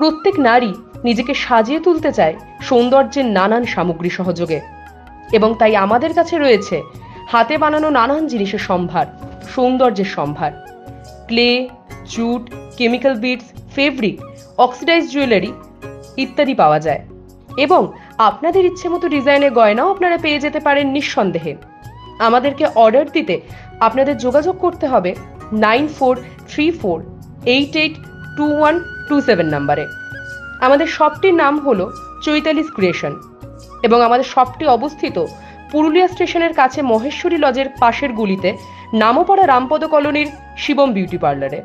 প্রত্যেক নারী নিজেকে সাজিয়ে তুলতে চায় সৌন্দর্যের নানান সামগ্রী সহযোগে। এবং তাই আমাদের কাছে রয়েছে হাতে বানানো নানান জিনিসের সম্ভার, সৌন্দর্যের সম্ভার। Clay, jute, chemical beads, fabric oxidise jewellery ইত্যাদি পাওয়া যায়। এবং আপনাদের ইচ্ছে মতো ডিজাইনের গয়নাও আপনারা পেয়ে যেতে পারেন নিঃসন্দেহে। আমাদেরকে অর্ডার দিতে আপনাদের যোগাযোগ করতে হবে nine four three four eight eight two one two seven নাম্বারে। আমাদের শপটির নাম হলো চৈতালিস ক্রিয়েশন এবং আমাদের শপটি অবস্থিত পুরুলিয়া স্টেশনের কাছে মহেশ্বরী লজের পাশের গুলিতে, নামপড়া রামপদ কলোনির শিবম বিউটি পার্লারে।